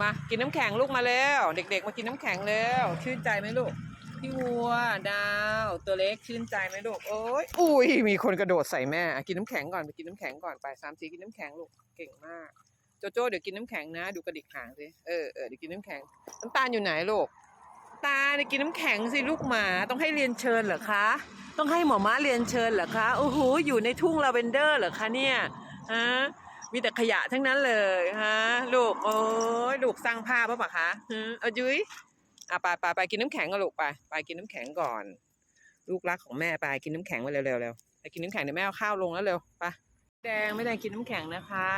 มากินน้ำแข็งลูกมาแล้ว เด็ก ๆ มากินน้ำแข็งแล้วชื่นใจไหมลูก พี่วัวดาว ตัวเล็กชื่นใจไหมลูกโอ้ยอุ้ยมีคนกระโดดใส่แม่กินน้ำแข็งก่อนไปกินน้ำแข็งก่อนไปสามสีกินน้ำแข็งลูกเก่งมากโจโจ้เดี๋ยวกินน้ำแข็งนะดูกระดิกหางสิเออเออเดี๋ยวกินน้ำแข็งน้ำตาลอยู่ไหนลูกตาเนี่ยกินน้ำแข็งสิลูกหมาต้องให้เรียนเชิญเหรอคะ ต้องให้หมอม้าเรียนเชิญเหรอคะโอ้โหอยู่ในทุ่งลาเวนเดอร์เหรอคะเนี่ยฮะ มีแต่ขยะทั้งนั้นเลยฮะลูกโอ้ยลูกสร้างภาพป่ะปะคะเอาจุ้ยอะไปไปไปกินน้ำแข็งกันลูกไปไปกินน้ำแข็งก่อน ลูกรักของแม่ไปกินน้ำแข็งมาเร็วๆเร็วไปกินน้ำแข็งเดี๋ยวแม่เอาข้าวลงแล้วเร็วไปแดงไม่แดงกินน้ำแข็งนะคะ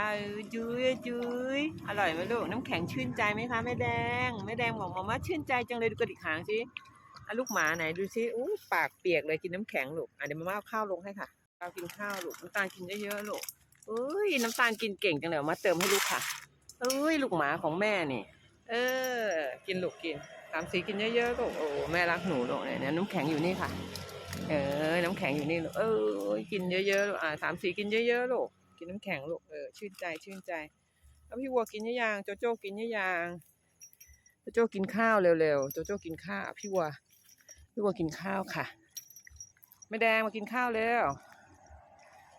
จุ้ยจุ้ยอร่อยไหมลูกน้ำแข็งชื่นใจไหมคะแม่แดงแม่แดงบอกมาม่าชื่นใจจังเลยดูกระดิกหางสิอ่ลูกหมาไหนดูสิอู้ปากเปียกเลยกินน้ำแข็งลูกอะเดี๋ยวมาม่าเอาข้าวลงให้ค่ะเรากินข้าวลูกน้ำตาลกินเยอะๆลูก เอ้ยน้ำตาลกินเก่งจังเลยมาเติมให้ลูกค่ะ เอ้ยลูกหมาของแม่นี่ เออ กินลูกกินสามสีกินเยอะๆลูกโอ้แม่รักหนูลูกเนี่ยน้ำแข็งอยู่นี่ค่ะ เออ น้ำแข็งอยู่นี่ลูกเออกินเยอะๆลูกอ่าสามสีกินเยอะๆลูกกินน้ำแข็งลูกเออชื่นใจชื่นใจแล้วพี่วัวกินยังยังโจโจ้กินยังยังโจโจ้กินข้าวเร็วๆโจโจ้กินข้าวพี่วัวพี่วัวกินข้าวค่ะแม่แดงมากินข้าวเร็ว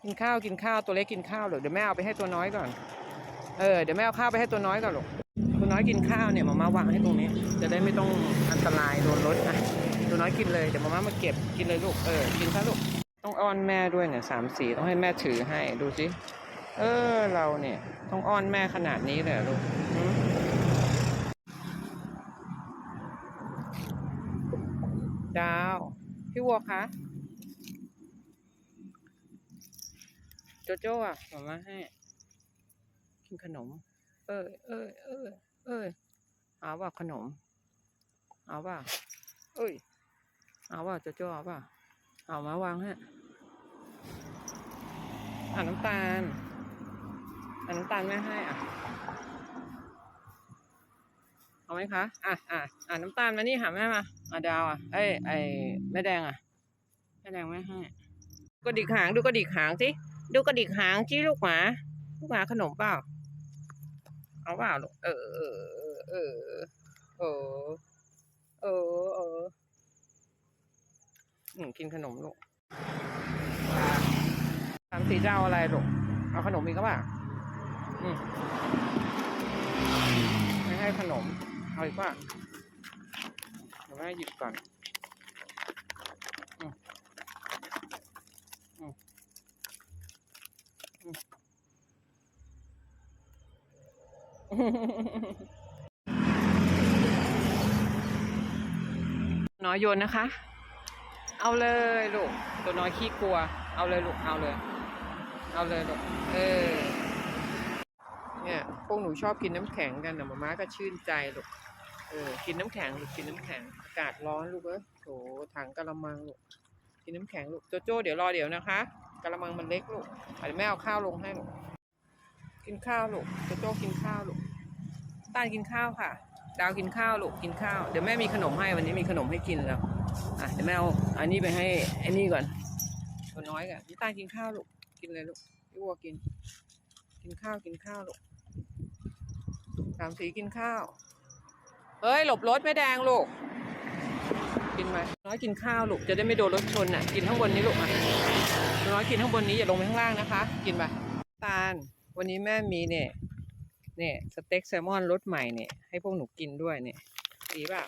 กินข้าวกินข้าวตัวเล็กกินข้าวหรอเดี๋ยวแม่เอาไปให้ตัวน้อยก่อน เออเดี๋ยวแม่เอาข้าวไปให้ตัวน้อยก่อนลูกตัวน้อยกินข้าวเนี่ยมามาวางให้ตรงนี้ จะได้ไม่ต้องอันตรายโดนรถนะตัวน้อยกินเลยเดี๋ยวมาม่ามาเก็บกินเลยลูกเออกินซะลูกต้องอ้อนแม่ด้วยเนี่ยสามสี่ต้องให้แม่ถือให้ดูสิเออเราเนี่ย ต้องอ้อนแม่ขนาดนี้เลยลูกดาว พี่วัวคะ โจโจ้อะมามาให้ กินขนม เอ้ยเอ้ยเอ้ยเอ้ยเอาว่าขนม เอาว่าเอ้ย เอาว่าโจโจ้เอาว่าเอามาวางให้อ่าน้ำตาลอ่าน้ำตาลแม่ให้อะเอาไหมคะ อะอะอ่าน้ำตาลมานี่หาแม่มาอะดาวอะเอ้ยไอแม่แดงอะแม่แดงไม่ให้กระดิกหางดูกระดิกหางสิ ดูกระดิกหางจี้ลูกหมา ลูกหมาขนมเปล่า เอาเปล่าลูก เออ เออ เออ เออ เออ เอออืมกินขนมลูกสามสีเจ้าอะไรลูก เอาขนมอีกก็เปล่าอืมไม่ให้ขนม เอาอีกป่ะเดี๋ยวแม่หยิบก่อน อืมอืม น้อยโยนนะคะ เอาเลยลูก ตัวน้อยขี้กลัว เอาเลยลูก เอาเลย เอาเลยลูก เออ เนี่ย พวกหนูชอบกินน้ำแข็งกันนะมาม่าก็ชื่นใจลูก เออ กินน้ำแข็งลูก กินน้ำแข็ง อากาศร้อนลูกเอ้ยโถถังกะละมังลูก กินน้ำแข็งลูก โจโจ้เดี๋ยวรอเดี๋ยวนะคะ กะละมังมันเล็กลูกเดี๋ยวแม่เอาข้าวลงให้ลูกกินข้าวลูกโจโจ้กินข้าวลูกต้าลกินข้าวค่ะ ดาวกินข้าวลูกกินข้าวเดี๋ยวแม่มีขนมให้วันนี้มีขนมให้กินแล้วอะเดี๋ยวแม่เอาอันนี้ไปให้ไอ้นี่ก่อนตัวน้อยก่อนพี่ตาลกินข้าวลูกกินเลยลูกพี่วัวกิน กินข้าวกินข้าวลูกสามสีกินข้าวเฮ้ยหลบรถไม่แดงลูก กินไหม น้อยกินข้าวลูกจะได้ไม่โดนรถชนน่ะ กินข้างบนนี้ลูกอะน้อยกินข้างบนนี้อย่าลงไปข้างล่างนะคะ กินไปตาลวันนี้แม่มีเนี่ยเนี่ยสเต็กแซลมอนรสใหม่เนี่ยให้พวกหนูกินด้วยเนี่ยดีป่ะ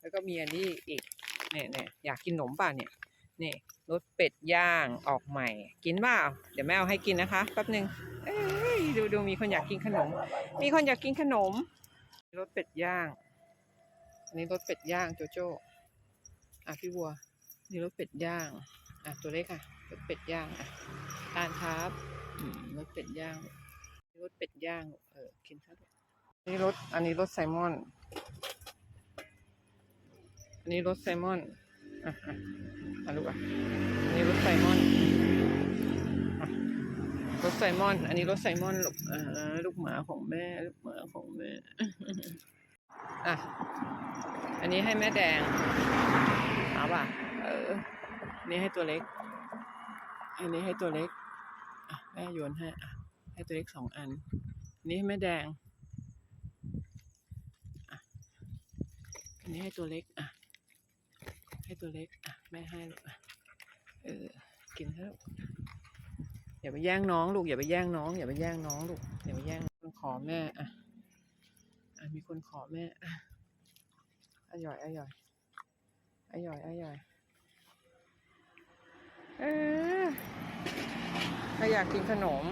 แล้วก็มีอันนี้อีกเนี่ยเนี่ยอยากกินขนมป่ะเนี่ยเนี่ยรสเป็ดย่างออกใหม่ กินเปล่าเดี๋ยวแม่เอาให้กินนะคะแป๊บหนึ่งเอ้ยดูดูมีคนอยากกินขนม มีคนอยากกินขนมรสเป็ดย่าง อันนี้รสเป็ดย่างโจโจ้ อะพี่วัวนี่รสเป็ดย่าง อะตัวเล็กอะรสเป็ดย่างอะทานครับรสเป็ดย่างรสเป็ดย่าง เออกินซะด้วยอันนี้รสอันนี้รสไซมอน อันนี้รสไซมอนอะอะอะลูกอะอันนี้รสไซมอนรสไซมอน อันนี้รสไซมอนลูกอ่าลูกหมาของแม่ ลูกหมาของแม่ อะ อันนี้ให้แม่แดง ป่ะ เออนนี้ให้ตัวเล็ก อันนี้ให้ตัวเล็ก อะ แม่โยนให้ อะ ให้ตัวเล็กสองอันนนี้ให้แม่แดงอันนี้ให้ตัวเล็ก อะ ให้ตัวเล็ก อะ แม่ให้ลูกอะ เออ กินเถอะอย่าไปแย่งน้องลูก อย่าไปแย่งน้อง อย่าไปแย่งน้องลูก อย่าไปแย่งคนขอแม่ อะ อะ มีคนขอแม่ อะอร่อยอร่อย อร่อยอร่อยเออใครอยากกินขนม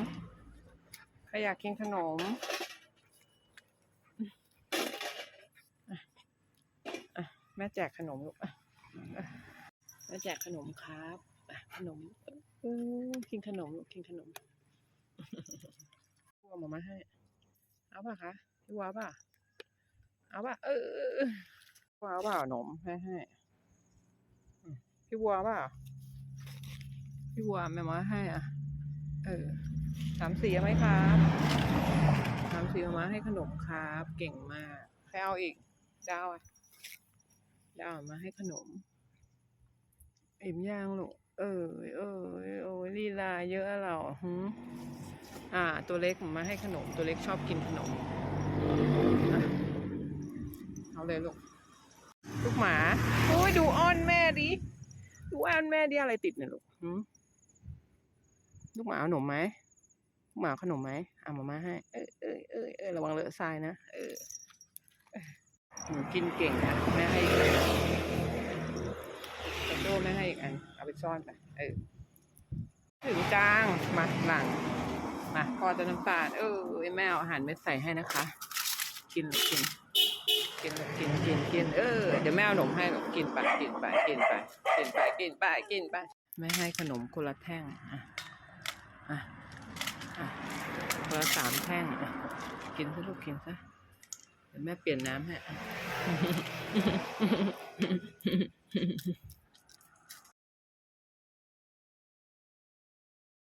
ใครอยากกินขนมอะอะแม่แจกขนมลูกอะอะแม่แจกขนมครับอะขนมเออกินขนมลูกกินขนมพวกมามาให้ เอาป่ะคะพี่วาป่ะ เอาป่ะ เออวาเอาป่ะขนมให้ให้อืม พี่วัวป่ะพี่วัวแม่มาให้อะ เออสามสี่เอาไหมครับสามสี่เอามาให้ขนมครับ เก่งมากใครเอาอีกดาวอะดาวเอามาให้ขนมอิ่มย่างลูกเออเออโอ้ยลีลาเยอะอะเราหืมอ่า ตัวเล็กมาให้ขนม ตัวเล็กชอบกินขนมอะเอาเลยลูก ลูกหมาโอ้ยดูอ้อนแม่ดิ ดูอ้อนแม่ดิอะไรติดเนี่ยลูกลูกหมาเอาขนมไหมลูกหมาขนมไหมเอามามาให้ เออเออเออเออระวังเลอะทรายนะ เออหนูกินเก่งนะแม่ให้อีกอันแต่โดแม่ให้อีกอัน เอาไปซ่อนไป เออ ถึงจาง มาหลัง มาพอจะน้ำตาล เออแม่เอาอาหารเม็ดใส่ให้นะคะ กินกิน กินกินกินกินเออเดี๋ยวแม่เอาขนมให้ลูกกินไปกินไปกินไปกินไปกินไปกินไปไม่ให้ขนมคนละแท่งอะอะอะคนละสามแท่งอะกินซะลูกกินซะเดี๋ยวแม่เปลี่ยนน้ำให้